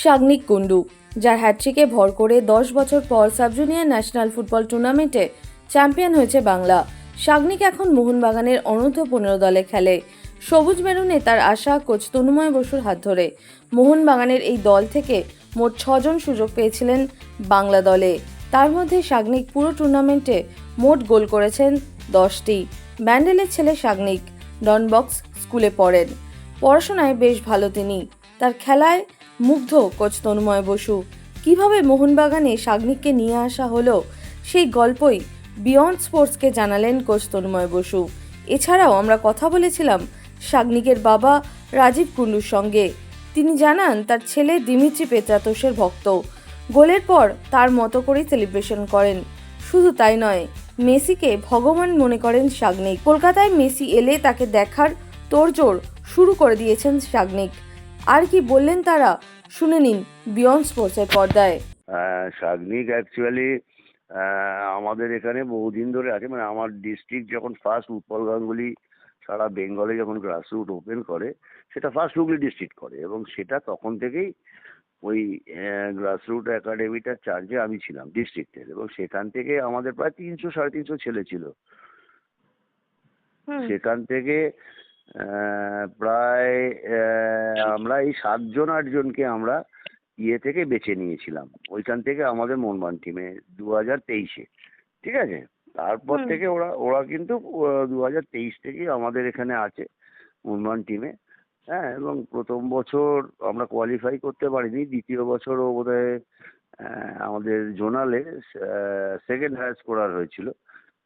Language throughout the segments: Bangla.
সাগনিক কুন্ডু যার হ্যাট্রিকে ভর করে দশ বছর পর সাব জুনিয়র ন্যাশনাল ফুটবল টুর্নামেন্টে চ্যাম্পিয়ন হয়েছে বাংলা। সাগনিক এখন মোহনবাগানের অনূর্ধ্ব পনেরো দলে খেলে। সবুজ মেরুনে তার আশা কোচ তনুময় বসুর হাত ধরে। মোহনবাগানের এই দল থেকে মোট ছজন সুযোগ পেয়েছিলেন বাংলা দলে। তার মধ্যে সাগনিক পুরো টুর্নামেন্টে মোট গোল করেছেন দশটি। ব্যান্ডেলের ছেলে সাগনিক, ডনবক্স স্কুলে পড়েন। পড়াশোনায় বেশ ভালো তিনি। তার খেলায় মুগ্ধ কোচ তনুময় বসু। কীভাবে মোহনবাগানে সাগনিককে নিয়ে আসা হলো, সেই গল্পই বিয়ন্ড স্পোর্টসকে জানালেন কোচ তনুময় বসু। এছাড়াও আমরা কথা বলেছিলাম সাগনিকের বাবা রাজীব কুন্ডুর সঙ্গে। তিনি জানান, তার ছেলে দিমিত্রি পেত্রাতোষের ভক্ত। গোলের পর তার মতো করেই সেলিব্রেশন করেন। শুধু তাই নয়, মেসিকে ভগবান মনে করেন সাগনিক। কলকাতায় মেসি এলে তাকে দেখার তোড়জোড় শুরু করে দিয়েছেন সাগনিক। আর কি বললেন তারা? শুনে নিন বিয়ন্ড স্পোর্টসের পর্দায়। শাগনিক অ্যাকচুয়ালি আমাদের এখানে বহুদিন ধরে আছে। মানে আমার ডিস্ট্রিক্ট যখন ফার্স্ট উৎপল গাঙ্গুলি সারা বেঙ্গলে যখন গ্রাসরুট ওপেন করে সেটা ফার্স্ট হুগলি ডিস্ট্রিক্ট করে এবং সেটা তখন থেকেই ওই গ্রাসরুট একাডেমিটার চার্জে আমি ছিলাম ডিস্ট্রিক্টের এবং সেখান থেকে আমাদের প্রায় তিনশো সাড়ে তিনশো ছেলে ছিল। সেখান থেকে প্রায় আমরা এই সাতজন আটজনকে আমরা ইয়ে থেকে বেছে নিয়েছিলাম। ওইখান থেকে আমাদের মনমান টিমে দু হাজার তেইশে ঠিক আছে? তারপর থেকে ওরা ওরা কিন্তু দু হাজার তেইশ থেকেই আমাদের এখানে আছে মনমান টিমে হ্যাঁ এবং প্রথম বছর আমরা কোয়ালিফাই করতে পারিনি। দ্বিতীয় বছরও বোধহয় আহ, আমাদের জোনালে সেকেন্ড হায়ার স্কোরার হয়েছিল।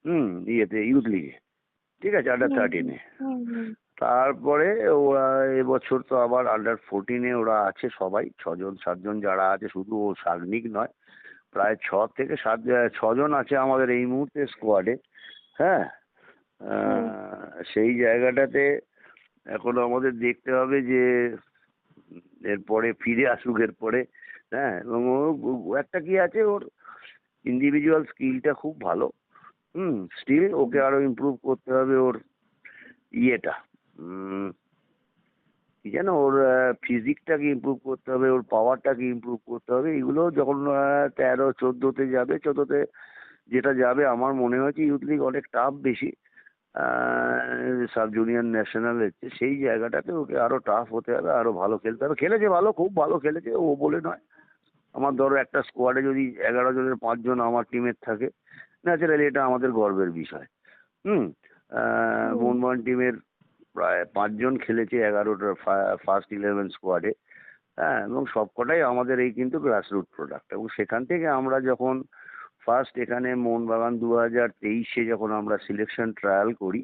হুম ইয়েতে ইউথ লিগে ঠিক আছে আন্ডার থার্টিনে তারপরে ওরা এবছর তো আবার আন্ডার ফোরটিনে ওরা আছে সবাই ছজন সাতজন যারা আছে শুধু ও সাগনিক নয় প্রায় ছ থেকে সাত ছজন আছে আমাদের এই মুহূর্তে স্কোয়াডে হ্যাঁ? সেই জায়গাটাতে এখন আমাদের দেখতে হবে যে এরপরে ফিরে আসুক এরপরে হ্যাঁ? এবং ও একটা কি আছে ওর ইন্ডিভিজুয়াল স্কিলটা খুব ভালো হুম? স্টিল ওকে আরও ইমপ্রুভ করতে হবে ওর ইয়েটা। কি যেন ওর ফিজিকটাকে ইমপ্রুভ করতে হবে ওর পাওয়ারটাকে ইমপ্রুভ করতে হবে এগুলো যখন তেরো চোদ্দোতে যাবে চোদ্দোতে যেটা যাবে আমার মনে হয়েছে ইউথ লিগ অনেক টাফ বেশি। সাব জুনিয়র ন্যাশনাল হচ্ছে সেই জায়গাটাতে ওকে আরও টাফ হতে হবে আরও ভালো খেলতে হবে। খেলেছে ভালো খুব ভালো খেলেছে ও বলে নয়। আমার ধরো একটা স্কোয়াডে যদি এগারো জনের পাঁচজন আমার টিমের থাকে ন্যাচারালি এটা আমাদের গর্বের বিষয়। হুম। মোহনবাগান টিমের প্রায় পাঁচজন খেলেছে এগারোটার ফার্স্ট ইলেভেন স্কোয়াডে হ্যাঁ এবং সবকটাই আমাদের এই কিন্তু গ্রাসরুট প্রোডাক্ট এবং সেখান থেকে আমরা যখন ফার্স্ট এখানে মোহনবাগান দু হাজার তেইশে যখন আমরা সিলেকশন ট্রায়াল করি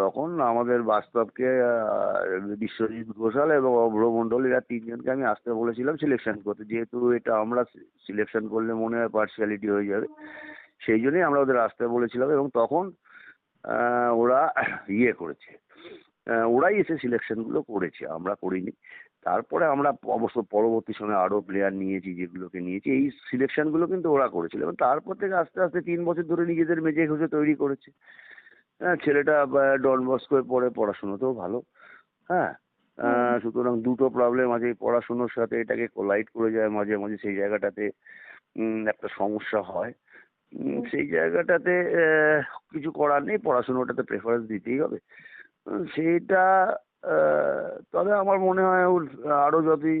তখন আমাদের বাস্তবকে বিশ্বজিৎ ঘোষাল এবং অভ্র মণ্ডল, এরা তিনজনকে আমি আসতে বলেছিলাম সিলেকশন করতে। যেহেতু এটা আমরা সিলেকশন করলে মনে হয় পার্সিয়ালিটি হয়ে যাবে, সেই জন্যই আমরা ওদের আসতে বলেছিলাম। এবং তখন ওরা ইয়ে করেছে। ওরাই এসে সিলেকশনগুলো করেছে আমরা করিনি। তারপরে আমরা অবশ্য পরবর্তী সময়ে আরও প্লেয়ার নিয়েছি যেগুলোকে নিয়েছি এই সিলেকশনগুলো কিন্তু ওরা করেছিল। এবং তারপর থেকে আস্তে আস্তে তিন বছর ধরে নিজেদের মেজে ঘষে তৈরি করেছে। হ্যাঁ ছেলেটা ডন বস্কোয় পড়ে পড়াশুনোতেও ভালো। হ্যাঁ সুতরাং দুটো প্রবলেম আছে পড়াশুনোর সাথে এটাকে কোলাইড করে যায় মাঝে মাঝে সেই জায়গাটাতে উম, একটা সমস্যা হয়। সেই জায়গাটাতে কিছু করার নেই পড়াশুনোটাতে প্রেফারেন্স দিতেই হবে। আহ, তবে আমার মনে হয় ওর আরও যদি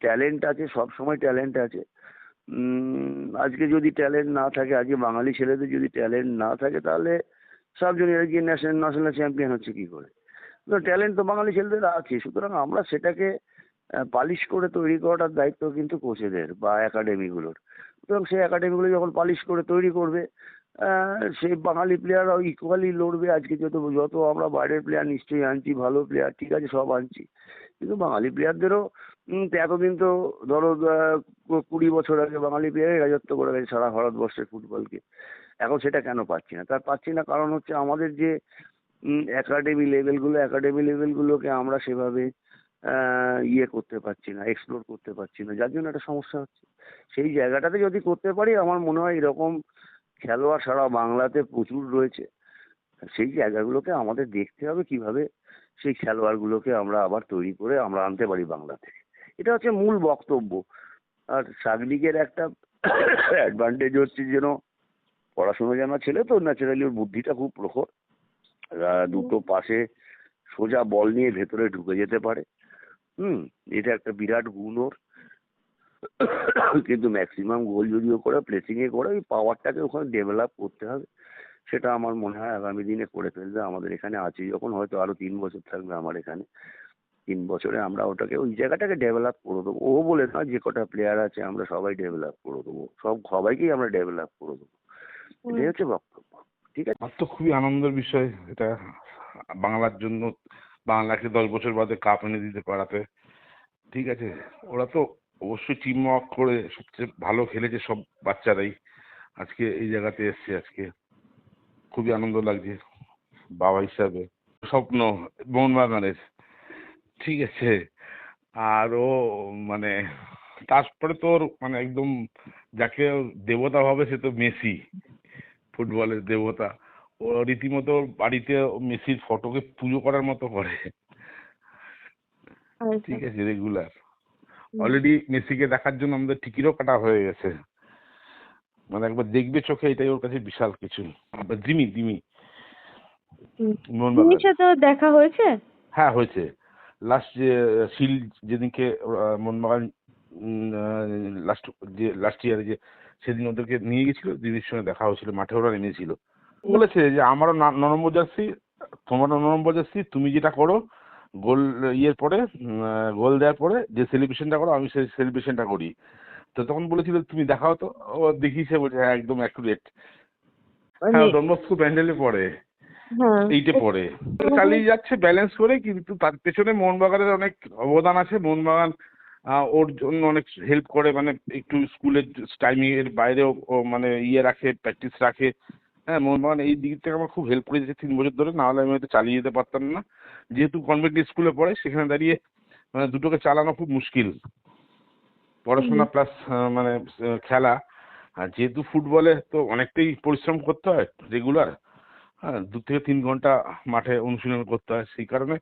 ট্যালেন্ট আছে সব সময় ট্যালেন্ট আছে আজকে যদি ট্যালেন্ট না থাকে আজকে বাঙালি ছেলেদের যদি ট্যালেন্ট না থাকে তাহলে সব জুনিয়র গিয়ে ন্যাশনাল ন্যাশনাল চ্যাম্পিয়ন হচ্ছে কি করে? ট্যালেন্ট তো বাঙালি ছেলেদের আছে সুতরাং আমরা সেটাকে পালিশ করে তৈরি করাটার দায়িত্ব কিন্তু কোচেদের বা একাডেমিগুলোর। সুতরাং সেই একাডেমিগুলো যখন পালিশ করে তৈরি করবে সেই বাঙালি প্লেয়াররাও ইকুয়ালি লড়বে আজকে যত যত আমরা বাইরের প্লেয়ার নিশ্চয়ই আনছি, ভালো প্লেয়ার ঠিক আছে, সব আনছি। কিন্তু বাঙালি প্লেয়ারদেরও এতদিন তো ধরো কুড়ি বছর আগে বাঙালি প্লেয়ারই রাজত্ব করে গেছে সারা ভারতবর্ষের ফুটবলকে। এখন সেটা কেন পাচ্ছি না? তার পাচ্ছি না কারণ হচ্ছে আমাদের যে একাডেমি লেভেলগুলো একাডেমি লেভেলগুলোকে আমরা সেভাবে ইয়ে করতে পারছি না এক্সপ্লোর করতে পারছি না। যার জন্য একটা সমস্যা হচ্ছে। সেই জায়গাটাতে যদি করতে পারি, আমার মনে হয় এরকম খেলোয়াড় সারা বাংলাতে প্রচুর রয়েছে। সেই জায়গাগুলোকে আমাদের দেখতে হবে কীভাবে সেই খেলোয়াড়গুলোকে আমরা আবার তৈরি করে আমরা আনতে পারি বাংলা থেকে। এটা হচ্ছে মূল বক্তব্য। আর শাগনিকের একটা অ্যাডভান্টেজ হচ্ছে যেন পড়াশোনা জানা ছেলে তো ন্যাচারালি ওর বুদ্ধিটা খুব প্রখর। দুটো পাশে সোজা বল নিয়ে ভেতরে ঢুকে যেতে পারে। হুম এটা একটা বিরাট গুণ ওর। কিন্তু ম্যাক্সিমাম গোল যদিও করে প্লেসিং এ করে ওই পাওয়ারটাকে ওখানে ডেভেলপ করতে হবে। সেটা আমার মনে হয় আগামী দিনে করে ফেলবে। আমাদের এখানে আছে যখন হয়তো আরও তিন বছর থাকবে আমার এখানে। তিন বছরে আমরা ওটাকে ওই জায়গাটাকে ডেভেলপ করে দেবো। ও বলে না যে কটা প্লেয়ার আছে আমরা সবাই ডেভেলপ করে দেবো। সব সবাইকেই আমরা ডেভেলপ করে দেবো। এটাই হচ্ছে বক্তব্য ঠিক আছে? আমার তো খুবই আনন্দের বিষয়। এটা বাংলার জন্য বাংলাকে দশ বছর বাদে কাপ এনে দিতে পারাতে। ঠিক আছে? ওরা তো অবশ্যই টিম ওয়ার্ক করে সবচেয়ে ভালো খেলেছে সব বাচ্চারাই। আজকে এই জায়গাতে এসছে আজকে। খুবই আনন্দ লাগছে বাবা হিসাবে। স্বপ্ন মোহনবাগানের। ঠিক আছে? আর ও মানে তারপরে তোর মানে একদম যাকে দেবতা ভাবে সে তো মেসি, ফুটবলের দেবতা। ও রীতিমতো বাড়িতে মেসির ফটোকে পুজো করার মতো করে। ঠিক আছে রেগুলার অলরেডি মেসিকে দেখার জন্য আমাদের টিকিটও কাটা হয়ে গেছে। মানে একবার দেখবে চোখে এটাই ওর কাছে বিশাল কিছু। Jimmy Jimmy. জিমির সাথে দেখা হয়েছে? হ্যাঁ হয়েছে। লাস্ট যে শিল যেদিনকে মোহনবাগান লাস্ট যে লাস্ট ইয়ারে যে সেদিন ওদেরকে নিয়ে গেছিল দিদির সঙ্গে দেখা হয়েছিল মাঠে ওরা এনেছিল বলেছে যে আমারও নম্বর জার্সি তোমারও নম্বর জার্সি তুমি যেটা করো গোল ইয়ের পরে গোল দেওয়ার পরে যে সেলিব্রেশনটা করো আমি সেই সেলিব্রেশনটা করি। তো তখন বলেছিল তুমি দেখাও তো। ও দেখিয়েছে বলছে হ্যাঁ একদম অ্যাকুরেট হ্যাঁ মানে- ডনবস্কো প্যান্ডেলে পড়ে। হ্যাঁ। এইটে পড়ে। চালিয়ে যাচ্ছে ব্যালেন্স করে কিন্তু তার পেছনে মোহনবাগানের অনেক অবদান আছে। মোহনবাগান ওর জন্য অনেক হেল্প করে মানে একটু স্কুলের টাইমিং এর বাইরেও ও মানে ইয়ে রাখে প্র্যাকটিস রাখে। হ্যাঁ মোহনবাগান এই দিক থেকে আমার খুব হেল্প করে দিয়েছে তিন বছর ধরে নাহলে আমি হয়তো চালিয়ে যেতে পারতাম না। যেহেতু কনভেন্ট স্কুলে পড়ে সেখানে দাঁড়িয়ে মানে দুটোকে চালানো খুব মুশকিল। পড়াশোনা প্লাস মানে খেলা। আর যেহেতু ফুটবলে তো অনেকটাই পরিশ্রম করতে হয় রেগুলার হ্যাঁ দু থেকে তিন ঘণ্টা মাঠে অনুশীলন করতে হয় সেই কারণে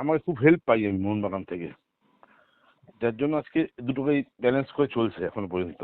আমাকে খুব হেল্প পাই আমি মোহনবাগান থেকে। যার জন্য আজকে দুটোকেই ব্যালেন্স করে চলছে এখনও পর্যন্ত।